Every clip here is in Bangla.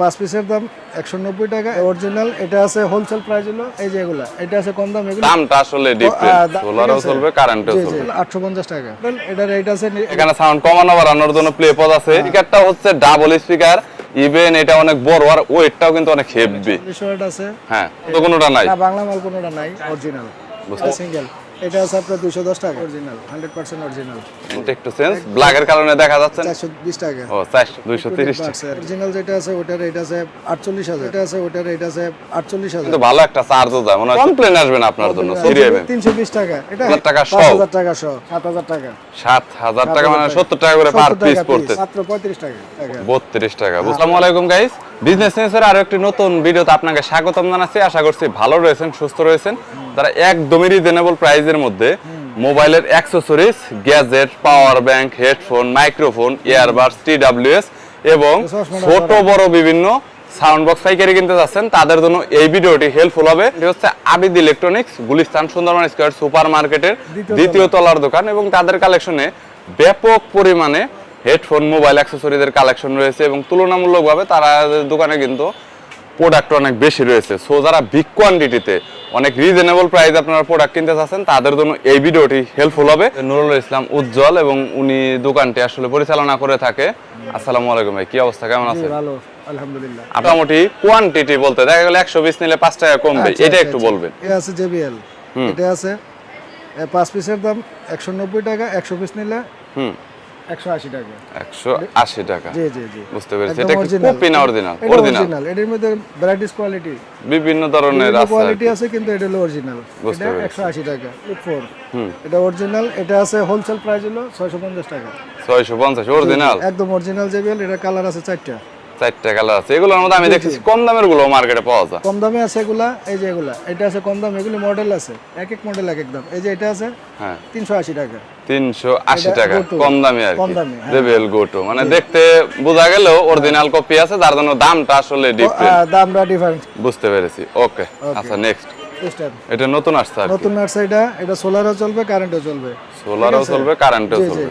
পাঁচ পিসের দাম একশো নব্বই টাকা। অরিজিনাল এটা আছে হোলসেল প্রাইস হলো এই যে এগুলা এটা আছে কম দাম এগুলো দামটা আসলে সোলারও চলবে কারেন্টও চলবে। আটশো পঞ্চাশ টাকা। এটা রেট আছে এখানে সাউন্ড কমানো বাড়ানোর জন্য প্লে পদ আছে। হ্যাঁ। স্পিকারটা হচ্ছে ডাবল স্পিকার ইভেন এটা অনেক বড় আর ওয়েটটাও কিন্তু অনেক হেভি আছে। হ্যাঁ তো কোনোটা নাই? না বাংলা মাল কোনোটা নাই অরিজিনাল সিঙ্গেল এটা আছে আপনার দুশো দশ টাকা। অরিজিনাল হান্ড্রেড পার্সেন্ট অরিজিনাল এটা একটু সেন্স ব্ল্যাকের কারণে দেখা যাচ্ছে না। চারশো বিশ টাকা। ও চারশো দুইশো তিরিশ অরিজিনাল যেটা আছে ওটার রেট আছে আটচল্লিশ হাজার। এটা আছে ওটার রেট আছে আটচল্লিশ হাজার। কিন্তু ভালো একটা চার্জও যায় মনে হয় কমপ্লেন আসবে না আপনার জন্য সিরিয়াবে তিনশো বিশ টাকা। এটা হাজার টাকা পাঁচ সহ। হাজার টাকা সহ। সাত হাজার টাকা। সাত হাজার টাকা মানে টাকা। সত্তর টাকা করে পার পিস টাকা পড়তে piece, মাত্র টাকা টাকা। বত্রিশ টাকা। আসসালামু আলাইকুম গাইস বিজনেস সেন্সের আরও একটি নতুন ভিডিওতে আপনাকে স্বাগতম জানাচ্ছি। আশা করছি ভালো রয়েছেন সুস্থ রয়েছেন। তারা একদমই রিজনেবল প্রাইসের মধ্যে মোবাইলের accessories gadget power bank headphone microphone earbuds TWS এবং ছোট বড় বিভিন্ন সাউন্ড বক্স পাইকারি কিনতে যাচ্ছেন তাদের জন্য এই ভিডিওটি হেল্পফুল হবে। এটি হচ্ছে Abid electronics Gulistan Sundarban square super মার্কেটের দ্বিতীয় তলার। দোকান এবং তাদের কালেকশনে ব্যাপক পরিমাণে হেডফোন মোবাইল অ্যাক্সেসরিজের কালেকশন রয়েছে এবং তুলনামূলকভাবে তারা দোকানে কিন্তু প্রোডাক্ট অনেক বেশি রয়েছে। সো যারা বিগ কোয়ান্টিটিতে অনেক রিজনেবল প্রাইস আপনারা প্রোডাক্ট কিনতে চাচ্ছেন তাদের জন্য এই ভিডিওটি হেল্পফুল হবে। নুরুল ইসলাম উজ্জ্বল এবং উনি দোকানটি আসলে পরিচালনা করে থাকে। আসসালামু আলাইকুম ভাই কি অবস্থা? কেমন জি, আছেন ভালো আলহামদুলিল্লাহ। মোটামুটি কোয়ান্টিটি বলতে দেখা গেল একশো বিশ নিলে পাঁচ টাকা কমবে আচ্ছা, এটা আচ্ছা, একটু আচ্ছা। বলবেন। এটা আছে জেবিএল। এটা আছে এ পাঁচ পিসের দাম একশো নব্বই টাকা একশো পিস নিলে হুম। একশো আশি টাকা। একশো আশি টাকা। জি জি জি। বুঝতে পেরেছি। এটা কপি না অরিজিনাল অরিজিনাল অরিজিনাল এটার মধ্যে ভ্যারাইটিস কোয়ালিটি বিভিন্ন ধরনের আছে কোয়ালিটি আছে কিন্তু এটা হলো অরিজিনাল এটা পেরেছি। একশো আশি টাকা ফোর হুম। এটা অরিজিনাল এটা আছে হোলসেল প্রাইস হলো ছয়শো পঞ্চাশ টাকা। ছয়শো পঞ্চাশ অরিজিনাল একদম অরিজিনাল জেবিএল এটা কালার আছে চারটা। চারটা কালার আছে। এগুলোর মধ্যে আমি দেখছি কম দামেরগুলো মার্কেটে পাওয়া যায়। কম দামে আছে এগুলা এই যে এগুলা এটা আছে কম দাম এগুলি মডেল আছে এক এক মডেল এক এক দাম। এই যে এটা আছে হ্যাঁ। তিনশো আশি টাকা। তিনশো আশি এটা টাকা কম দামি আর কম কি। দামি, হ্যাঁ। গোটো মানে দেখতে বোঝা গেল অরিজিনাল কপি আছে যার জন্য দামটা আসলে ডিফারেন্ট দামটা ডিফারেন্ট বুঝতে পেরেছি। ওকে আচ্ছা নেক্সট এটা নতুন আসছে নতুন আসছে এটা এটা সোলারও চলবে কারেন্টও চলবে। সোলারও চলবে কারেন্টও চলবে।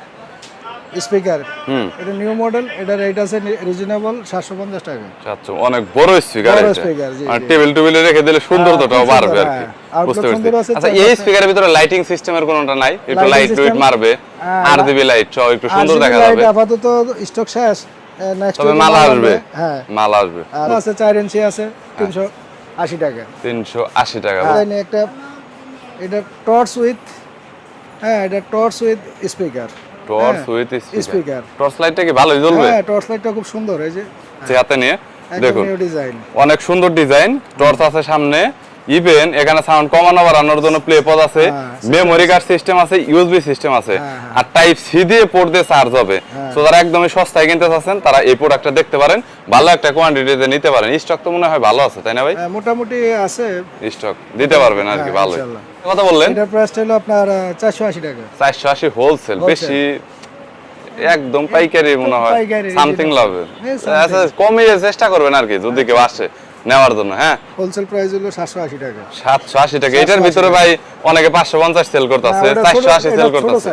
speaker. এটা নিউ মডেল এটা রেট আছে রিজনেবল সাতশো পঞ্চাশ টাকা। আচ্ছা অনেক বড় স্পিকার বড় জি, আর টেবিল টেবিলে রেখে দিলে সুন্দরতাটাও বাড়বে আর কি। হ্যাঁ। বুঝতে সুন্দর পেরেছি। আচ্ছা এই স্পিকারের ভিতরে লাইটিং সিস্টেমের কোনটা নাই? একটু লাইট টুইট মারবে। হ্যাঁ, আর দিবি লাইট সহ একটু সুন্দর দেখা যাবে। আপাতত স্টক শেষ নেক্সট তবে মাল আসবে। হ্যাঁ। মাল আসবে। আর আছে চার ইঞ্চি আছে তিনশো আশি টাকা। তিনশো আশি টাকা। দেন একটা এটা টর্চ উইথ হ্যাঁ এটা torch with speaker torch with speaker torch লাইটটা কি ভালোই জ্বলবে? হ্যাঁ টর্চ লাইটটা খুব সুন্দর এই যে যে হাতে নিয়ে দেখুন। অনেক সুন্দর ডিজাইন টর্চ আছে সামনে। ইভেন এখানে সাউন্ড কমানো বাড়ানোর জন্য প্লে পদ আছে। হ্যাঁ, মেমোরি কার্ড সিস্টেম আছে ইউএসবি সিস্টেম আছে। হ্যাঁ, হ্যাঁ। আর টাইপ সি দিয়ে পোর্ট দিয়ে চার্জ হবে। তো যারা একদমই সস্তায় কিনতে চাচ্ছেন তারা এই প্রোডাক্টটা দেখতে পারেন। ভালো একটা কোয়ান্টিটিতে নিতে পারেন। স্টক তো মনে হয় ভালো আছে তাই না ভাই? মোটামুটি আছে। স্টক দিতে পারবেন আর কি হ্যাঁ, ভালো। কথা বললেন? প্রাইসটা হলো আপনার চারশো আশি টাকা। চারশো আশি হোলসেল বেশি একদম পাইকারি মনে হয় সামথিং এই আচ্ছা চেষ্টা করবেন আর কি যদি কেউ আসে নেওয়ার জন্য হ্যাঁ? হোলসেল প্রাইস হলো সাতশো আশি টাকা। সাতশো আশি টাকা এটার ভিতরে ভাই অনেকে পাঁচশো পঞ্চাশ সেল করতেছে না, ওটা চারশো ছোট- আশি এটা সেল করতেছে।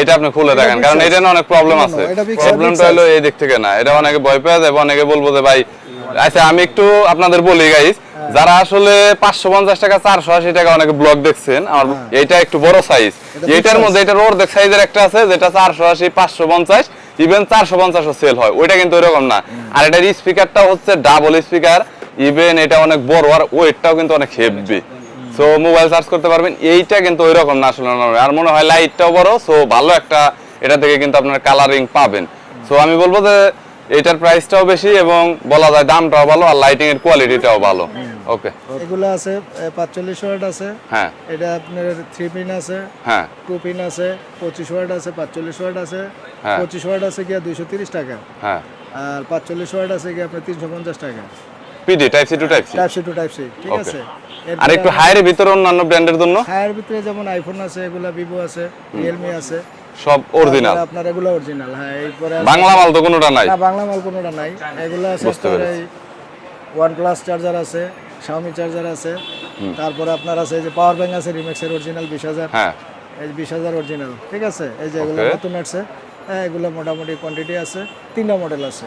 এটা আপনি খুলে দেখেন কারণ এটা না অনেক প্রবলেম আছে। প্রবলেমটা হলো এই দিক থেকে না এটা অনেকে ভয় পেয়ে যাবে অনেকে বলব যে ভাই আচ্ছা আমি একটু আপনাদের বলি গাইস হ্যাঁ। যারা আসলে পাঁচশো পঞ্চাশ টাকা চারশো আশি টাকা অনেকে ব্লগ দেখছেন আমার এইটা একটু বড় সাইজ হ্যাঁ। এটার। মধ্যে এটা রোড সাইজের একটা আছে যেটা চারশো আশি পাঁচশো পঞ্চাশ ইভেন চারশো পঞ্চাশও সেল হয়। ওইটা কিন্তু ওইরকম না। আর এটার স্পিকারটা হচ্ছে ডাবল স্পিকার ইভেন এটা অনেক বড় আর ওয়েটটাও কিন্তু অনেক হেভি সো মোবাইল চার্জ করতে পারবেন। এইটা কিন্তু ওই রকম না আসলে আর মনে হয় লাইটটাও বড় সো ভালো একটা এটা থেকে কিন্তু আপনার কালারিং পাবেন। সো আমি বলব যে এটার প্রাইসটাও বেশি এবং বলা যায় দামটাও ভালো আর লাইটিং এর কোয়ালিটিটাও ভালো ওকে। এগুলো আছে পাঁচচল্লিশ ওয়াট আছে। হ্যাঁ। এটা আপনার থ্রি পিন আছে হ্যাঁ। টু পিন আছে পঁচিশ ওয়াট আছে পাঁচচল্লিশ ওয়াট আছে। হ্যাঁ। পঁচিশ ওয়াট আছে গিয়া দুইশো তিরিশ টাকা। হ্যাঁ। আর পাঁচচল্লিশ ওয়াট আছে গিয়া আপনার তিনশো পঞ্চাশ টাকা। PD type C to type C type C to type C ঠিক আছে? আর একটু ভিতরে অন্যান্য ব্র্যান্ডের জন্য? হায়ার ভিতরে যেমন আইফোন আছে এগুলা ভিভো আছে রিয়েলমি আছে। সব অরিজিনাল আপনার এগুলো অরিজিনাল হ্যাঁ এরপরে বাংলা মাল তো কোনোটা নাই। না বাংলা মাল কোনোটা নাই। এগুলো আছে ওয়ান প্লাস চার্জার আছে শাওমি চার্জার আছে। তারপরে আপনার আছে এই যে পাওয়ার ব্যাংক আছে রিমেক্সের অরিজিনাল বিশ হাজার। হ্যাঁ। এই বিশ হাজার অরিজিনাল ঠিক আছে? এই যে এগুলো. নতুন আসছে। হ্যাঁ এগুলো মোটামুটি কোয়ান্টিটি আছে। তিনটা মডেল আছে।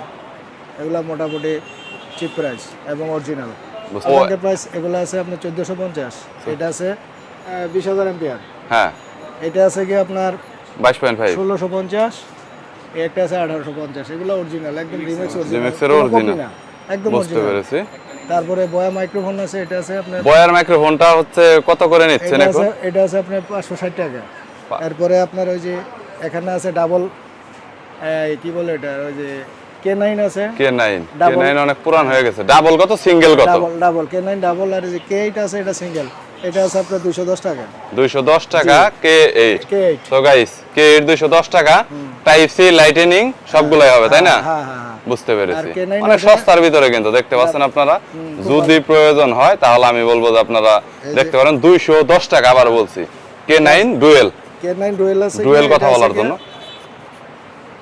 এগুলো মোটামুটি চিপ প্রাইস এবং অরিজিনাল ব্যাংকের প্রাইস এগুলো আছে আপনার চোদ্দোশো পঞ্চাশ। এটা আছে বিশ হাজার এম্পিয়ার হ্যাঁ। এটা আছে কি আপনার বাইশ পয়েন্ট ফাইভ ষোলোশো পঞ্চাশ একটা আছে আঠারোশো পঞ্চাশ। এগুলো অরিজিনাল একদম রিমেক্স Remix-এর একদম বুঝতে অরিজিনাল পেরেছি। তারপরে বয়া মাইক্রোফোন আছে এটা আছে আপনার বয়ার মাইক্রোফোনটা হচ্ছে কত করে নিচ্ছেন এখন? এটা আছে আপনার পাঁচশো ষাট টাকা। এরপরে আপনার ওই যে এখানে আছে ডাবল কি বলে এটা ওই যে কে নাইন আছে। K nine K Double- nine অনেক পুরান হয়ে গেছে। ডাবল কত সিঙ্গেল কত? Double double K nine double আর যে কে এইট আছে এটা সিঙ্গেল এটা আছে আপনার দুশো দশ টাকা। দুইশো দশ টাকা K eight K guys K eight দুইশো দশ টাকা টাইপ সি লাইটেনিং সবগুলাই হবে তাই না? হ্যাঁ হ্যাঁ হ্যাঁ। বুঝতে পেরেছি। আর K9 অনেক সস্তার ভিতরে কিন্তু দেখতে পাচ্ছেন আপনারা। যদি প্রয়োজন হয় তাহলে আমি বলব যে আপনারা দেখতে পারেন দুইশো দশ টাকা আবার বলছি। K nine dual K nine dual আছে ডুয়েল কথা বলার জন্য।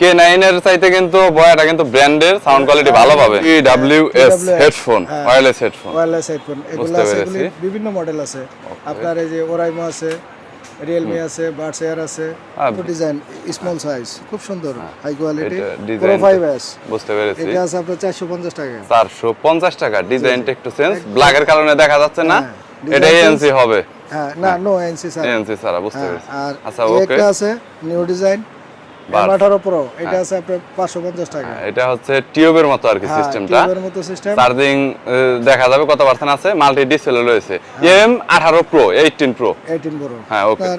কে নাইন এর চাইতে কিন্তু বয়াটা কিন্তু ব্র্যান্ডের সাউন্ড কোয়ালিটি ভালো পাবে। E W S headphone. Wireless headphone wireless headphone এগুলো আছে বিভিন্ন মডেল আছে। আপনার এই যে ওরাইমো আছে রিয়েলমি আছে বাডস এয়ার আছে হ্যাঁ। ডিজাইন স্মল সাইজ খুব সুন্দর হাই কোয়ালিটি প্রো ডিজাইন এস বুঝতে পেরেছি। এটা আছে আপনার চারশো পঞ্চাশ টাকা। চারশো পঞ্চাশ টাকা ডিজাইনটা একটু চেঞ্জ ব্ল্যাকের কারণে দেখা যাচ্ছে না হ্যাঁ, এটা এএনসি হবে। হ্যাঁ না নো এনসি স্যার এএনসি ছাড়া। বুঝতে হ্যাঁ, পেরেছি। আচ্ছা ওকে একটা আছে নিউ ডিজাইন এম আঠারো এটা আছে আপনার পাঁচশো পঞ্চাশ টাকা। এটা হচ্ছে টিউবের মতো আর কি হ্যাঁ, সিস্টেমটা টিউবের মতো সিস্টেম চার্জিং দেখা যাবে কত পার্সেন্ট আছে? মাল্টি ডিসপ্লে রয়েছে। এম আঠারো প্রো এইটিন প্রো এইটিন হ্যাঁ, okay.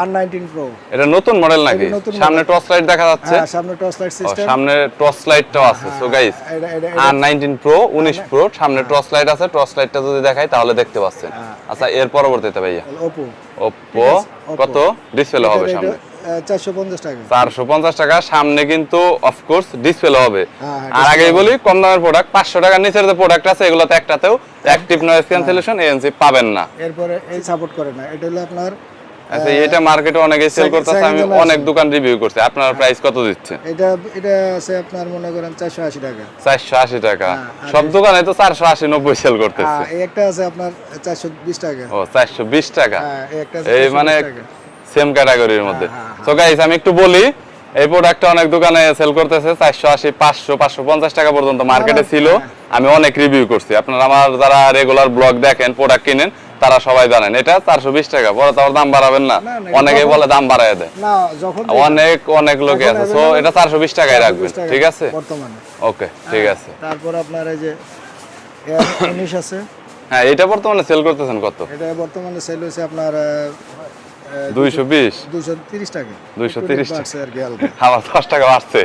আর নাইনটিন প্রো এটা নতুন মডেল নাকি? সামনে টর্চ লাইট দেখা যাচ্ছে। হ্যাঁ সামনে টর্চ লাইট সিস্টেম সামনে টর্চ লাইটটাও আছে। সো গাইস এটা এটা আর প্রো সামনে টর্চ লাইট আছে। টর্চ লাইটটা যদি দেখাই তাহলে দেখতে পাচ্ছেন। আচ্ছা এর পরবর্তীতে ভাইয়া। ওপো ওপ্পো কত? ডিসপ্লে হবে সামনে। চারশো পঞ্চাশ টাকা। সামনে কিন্তু অফকোর্স ডিসপ্লে হবে। হ্যাঁ, হ্যাঁ, আর আগেই বলি কম দামের প্রোডাক্ট পাঁচশো টাকার নিচের যে প্রোডাক্ট আছে এগুলোতে একটাতেও অ্যাক্টিভ নয়েজ ক্যান্সেলেশন এএনসি পাবেন না। এরপরে এই সাপোর্ট করে না। এটা হলো আপনার আচ্ছা এটা মার্কেটে অনেকে সেল করতেছে আমি অনেক দোকান রিভিউ করছি। আপনার প্রাইস কত দিচ্ছে? এটা এটা আছে আপনার মনে করেন চারশো আশি টাকা। চারশো আশি টাকা। হ্যাঁ, সব দোকানে তো চারশো আশি নব্বই সেল করতেছে। এই একটা আছে আপনার চারশো বিশ টাকা। ও চারশো বিশ টাকা। হ্যাঁ এই একটা আছে এই মানে। সেম ক্যাটাগরির মধ্যে। হ্যাঁ, তো গাইস আমি একটু বলি এই প্রোডাক্টটা অনেক দোকানে সেল করতেছে চারশো আশি পাঁচশো পাঁচশো পঞ্চাশ টাকা পর্যন্ত মার্কেটে ছিল। আমি অনেক রিভিউ করছি। আপনারা আমার যারা রেগুলার ব্লগ দেখেন প্রোডাক্ট কিনেন তারা সবাই জানেন। এটা চারশো বিশ টাকা পরে তো দাম বাড়াবেন না। অনেকেই বলে দাম বাড়ায় দেয়। না যখন অনেক অনেক লোকে আছে। সো এটা চারশো বিশ টাকায় রাখবেন। ঠিক আছে? বর্তমানে। ওকে ঠিক আছে। তারপর আপনার এই যে উনিশ আছে। হ্যাঁ এটা বর্তমানে সেল করতেছেন কত? এটা বর্তমানে সেল হয়েছে আপনার দুইশো বিশ? দুশো তিরিশ টাকা। 230 একটু বাড়ছে আর কি হালকা। আমার দশ টাকা বাড়ছে।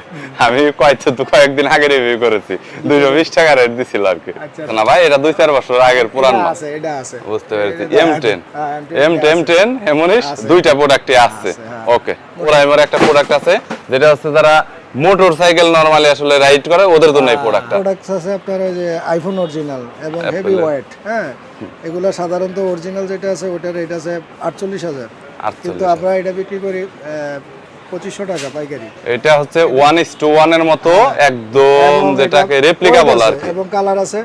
আমি কয়েকটা দু কয়েকদিন আগে রিভিউ করেছি। দুইশো বিশ টাকা রেট দিছিল আর কি। না ভাই এটা দুই চার বছর আগের পুরান এটা মাল আছে এটা আছে। বুঝতে পেরেছি। এম টেন হ্যাঁ, এম M10 টেন টেন দুইটা প্রোডাক্টই আসছে। হ্যাঁ। ওকে ওরাইমের একটা প্রোডাক্ট আছে যেটা হচ্ছে যারা মোটর সাইকেল নরমালি আসলে রাইড করে ওদের জন্য এই প্রোডাক্টটা প্রোডাক্টস আছে আপনার ওই যে আইফোন অরিজিনাল এবং হেভি ওয়েট হ্যাঁ এগুলো সাধারণত অরিজিনাল যেটা আছে ওটার রেট আছে আটচল্লিশ হাজার। কিন্তু আমরা এটা বিক্রি করি পঁচিশশো টাকা পাইকারি। এটা হচ্ছে ওয়ান ইস টু ওয়ানের মতো একদম যেটাকে রেপ্লিকাবল weight আর এবং কালার আছে।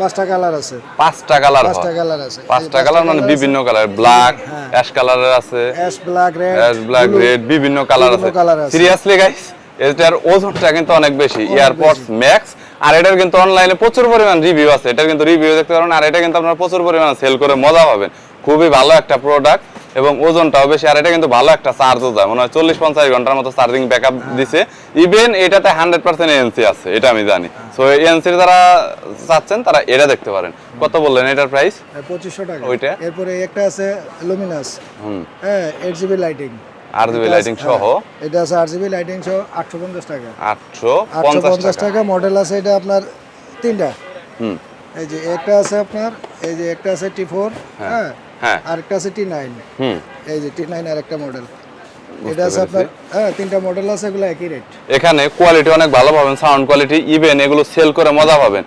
পাঁচটা কালার আছে। পাঁচটা কালার পাঁচটা কালার আছে। পাঁচটা কালার মানে বিভিন্ন কালার ব্ল্যাক অ্যাশ কালারের আছে। Ash black red ash black red বিভিন্ন কালার আছে। সিরিয়াসলি গাইস এটার ওজনটা কিন্তু অনেক বেশি। এয়ারপডস ম্যাক্স আর এটার কিন্তু অনলাইনে প্রচুর পরিমাণ রিভিউ আছে। এটার কিন্তু রিভিউ দেখতে পারেন আর এটা কিন্তু আপনারা প্রচুর পরিমাণ সেল করে মজা পাবেন। খুবই ভালো একটা প্রোডাক্ট এবং ওজনটাও বেশি আর এটা কিন্তু ভালো একটা চার্জও যায়। মনে হয় চল্লিশ পঞ্চাশ ঘণ্টার মতো চার্জিং ব্যাকআপ দিছে। ইভেন এটাতে হান্ড্রেড পার্সেন্ট এনসি আছে এটা আমি জানি। সো এনসির যারা চাচ্ছেন তারা এটা দেখতে পারেন। কত বললেন এটার প্রাইস পঁচিশশো টাকা। ওইটা? এরপরে একটা আছে লুমিনাস হুম। হ্যাঁ eight GB lighting RGB lighting সহ? এটা আছে লাইটিং সহ আটশো পঞ্চাশ টাকা। আটশো আটশো পঞ্চাশ পঞ্চাশ টাকা। টাকা মডেল আছে এটা আপনার তিনটা। হুম। এই যে একটা আছে আপনার এই যে একটা আছে টি ফোর হ্যাঁ হ্যাঁ। আর একটা আছে টি নাইন এই যে টি নাইন আর একটা মডেল এটা আছে আপনার হ্যাঁ তিনটা মডেল আছে এগুলো একই রেট এখানে কোয়ালিটি অনেক ভালো পাবেন সাউন্ড কোয়ালিটি ইভেন এগুলো সেল করে মজা পাবেন।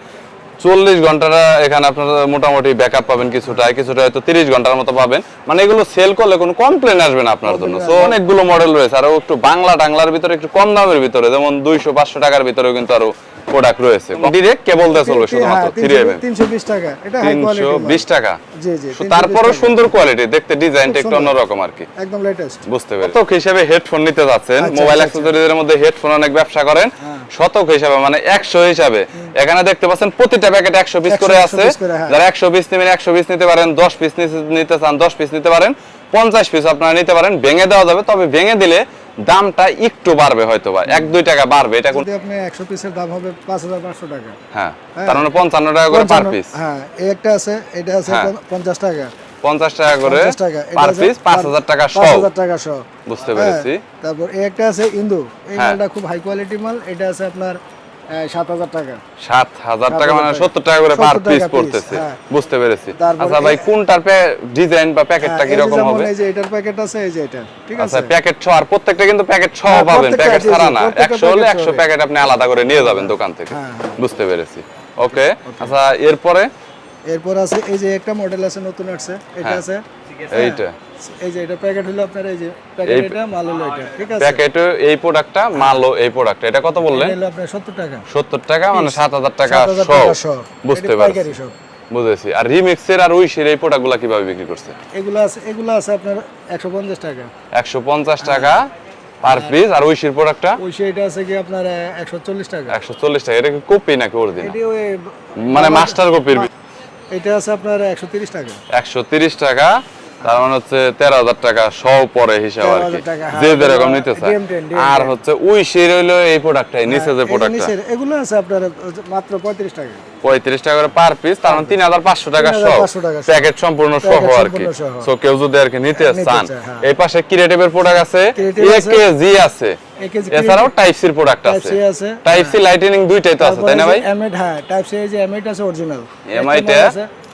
চল্লিশ ঘন্টাটা এখানে আপনারা মোটামুটি ব্যাকআপ পাবেন কিছুটা কিছুটা হয়তো তিরিশ ঘণ্টার মতো পাবেন। মানে এগুলো সেল করলে কোনো কমপ্লেন আসবে না আপনার জন্য। তো অনেকগুলো মডেল রয়েছে। আরও একটু বাংলা টাংলার ভিতরে একটু কম দামের ভিতরে যেমন দুইশো পাঁচশো টাকার ভিতরেও কিন্তু আরও প্রোডাক্ট রয়েছে। ডিরেক্ট কেবল দিয়ে চলবে শুধুমাত্র থ্রি এম এম তিনশো বিশ টাকা। এটা হাই কোয়ালিটি বিশ টাকা। জি জি তারপরেও সুন্দর কোয়ালিটি দেখতে ডিজাইনটা একটু অন্যরকম আর কি। একদম লেটেস্ট বুঝতে পেরেছি। শতক হিসেবে হেডফোন নিতে যাচ্ছেন? আচ্ছা, মোবাইল আচ্ছা, অ্যাক্সেসরিজের মধ্যে হেডফোন অনেক ব্যবসা করেন। হ্যাঁ। শতক হিসাবে মানে একশো হিসাবে। এখানে দেখতে পাচ্ছেন প্রতিটা প্যাকেট একশো পিস করে আছে। হ্যাঁ। যারা একশো পিস নেবেন একশো পিস নিতে পারেন দশ পিস নিতে চান দশ পিস নিতে পারেন পঞ্চাশ পিস আপনারা নিতে পারেন। ভেঙে দেওয়া যাবে তবে ভেঙে দিলে দামটা একটু বাড়বে হয়তো বা এক দুই টাকা বাড়বে এটা যদি আপনি একশো পিসের দাম হবে পাঁচ হাজার পাঁচশো টাকা। হ্যাঁ হ্যাঁ। তার মানে পঞ্চান্ন টাকা করে পার পিস হ্যাঁ এই একটা আছে এটা আছে হ্যাঁ। পঞ্চ- পঞ্চাশ টাকা। পঞ্চাশ টাকা করে পার পিস পাঁচ পার- হাজার টাকা পাঁচ সহ হাজার টাকা সহ বুঝতে হ্যাঁ, পেরেছি। তারপর এই একটা আছে ইন্দু। এই হ্যাঁ। মালটা খুব হাই কোয়ালিটি মাল এটা আছে আপনার টাকা। টাকা মানে টাকা। করে পার পিস পড়তেছে। হ্যাঁ। বুঝতে পেরেছি। আচ্ছা ভাই কোনটার ডিজাইন বা প্যাকেটটা হ্যাঁ, এই যে কীরকম যেমন হবে? এই যে এটার প্যাকেট আছে এই যে এটা ঠিক আচ্ছা প্যাকেট আর প্রত্যেকটা কিন্তু প্যাকেট হ্যাঁ, পাবেন প্যাকেট জি, জি, ছাড়া না। প্রত্যেকটা একশো হলে packet একশো সহ। প্যাকেট আপনি আলাদা করে নিয়ে যাবেন দোকান থেকে। হ্যাঁ, হ্যাঁ। বুঝতে পেরেছি। ওকে আচ্ছা এরপরে? এরপর আছে এই যে একটা মডেল আছে নতুন আসছে। এটা হ্যাঁ। আছে। এইটা। এই যে এটা প্যাকেট হলো আপনার এই যে প্যাকেট এটা মাল হলো এটা ঠিক আছে? প্যাকেটে এই প্রোডাক্টটা মালও এই প্রোডাক্ট এটা কত বললেন? এটা আপনার সত্তর টাকা। সত্তর টাকা মানে সাত হাজার টাকা 7,000 টাকা সহ। বুঝতে এটা পারছি। সব বুঝেছি। আর রিমিক্সের আর উইশের এই প্রোডাক্টগুলো কীভাবে বিক্রি করছে? এগুলো আছে এগুলো আছে আপনার একশো পঞ্চাশ টাকা। একশো পঞ্চাশ টাকা পার পিস আর উইশের প্রোডাক্টটা ওই সেটা আছে কি আপনার একশো চল্লিশ টাকা। একশো চল্লিশ টাকা। এটা কি কপি নাকি অরিজিনাল এটি মানে মাস্টার কপির এটা আছে আপনার একশো টাকা। একশো টাকা। তার মানে হচ্ছে তেরো হাজার টাকা সব পরে হিসাব আর কি। 13,000 টাকা, হ্যাঁ, যে যেরকম নিতে চায় DM10, DM10 আর হচ্ছে হইল এই প্রোডাক্টটাই নিচে যে প্রোডাক্টটা এগুলো আছে আপনার মাত্র পঁয়ত্রিশ টাকা। পঁয়ত্রিশ টাকা করে পার পিস তার মানে তিন হাজার পাঁচশো টাকা সহ। 3,500 টাকা সহ। প্যাকেট সম্পূর্ণ সহ আর কি। সো কেউ যদি আর কি নিতে নিতে চান হ্যাঁ। এই পাশে ক্রিয়েটিভের প্রোডাক্ট আছে Creative আছে। আছে। এছাড়াও টাইপ সির প্রোডাক্ট আছে। টাইপ সি লাইটেনিং দুইটাই তো আছে তাই না ভাই? এমএড হ্যাঁ টাইপ সি যে এমএড আছে অরিজিনাল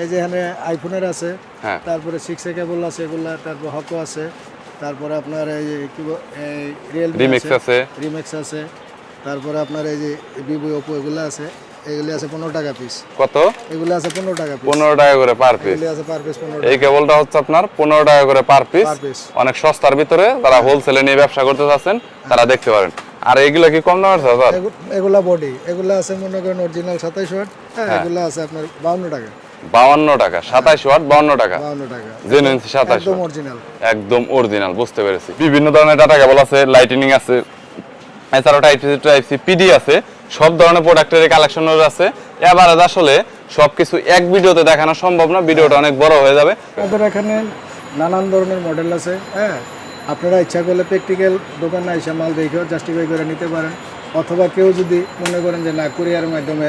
এই যে এখানে আইফোনের আছে হ্যাঁ। তারপরে সিক্স এ কেবল আছে এগুলা তারপর হকো আছে তারপরে আপনার এই যে কি রিয়েলমি রিমিক্স আছে রিমেক্স আছে। তারপরে আপনার এই যে ভিভো ওপো এগুলা আছে এগুলি আছে পনেরো টাকা পিস কত? এগুলো আছে পনেরো টাকা পিস পনেরো টাকা করে পার পিস এগুলি আছে পার পিস পনেরো এই কেবলটা হচ্ছে আপনার পনেরো টাকা করে পার পিস অনেক সস্তার ভিতরে তারা হোলসেলে নিয়ে ব্যবসা করতে চাচ্ছেন তারা দেখতে পারেন। আর এইগুলো কি কম দামের স্যার? এগুলা বডি এগুলা আছে মনে করেন অরিজিনাল সাতাইশ ওয়াট হ্যাঁ। এগুলা আছে আপনার বাউন্ন টাকা। বাউন্ন টাকা সাতাইশ ওয়াট বাউন্ন টাকা। বাউন্ন টাকা। জেনুইন সাতাইশ একদম অরিজিনাল একদম অরিজিনাল বুঝতে পেরেছি। বিভিন্ন ধরনের ডাটা কেবল আছে লাইটিনিং আছে এছাড়াও type C type C PD আছে সব ধরনের প্রোডাক্টের কালেকশন আছে। এবারে আসলে সবকিছু এক ভিডিওতে দেখানো সম্ভব না ভিডিওটা অনেক বড় হয়ে যাবে। আমাদের এখানে নানান ধরনের মডেল আছে হ্যাঁ? আপনারা ইচ্ছা করলে প্র্যাকটিক্যাল দোকানে এসে মাল দেখেও জাস্টিফাই করে নিতে পারেন। অথবা কেউ যদি মনে করেন যে না কুরিয়ারের মাধ্যমে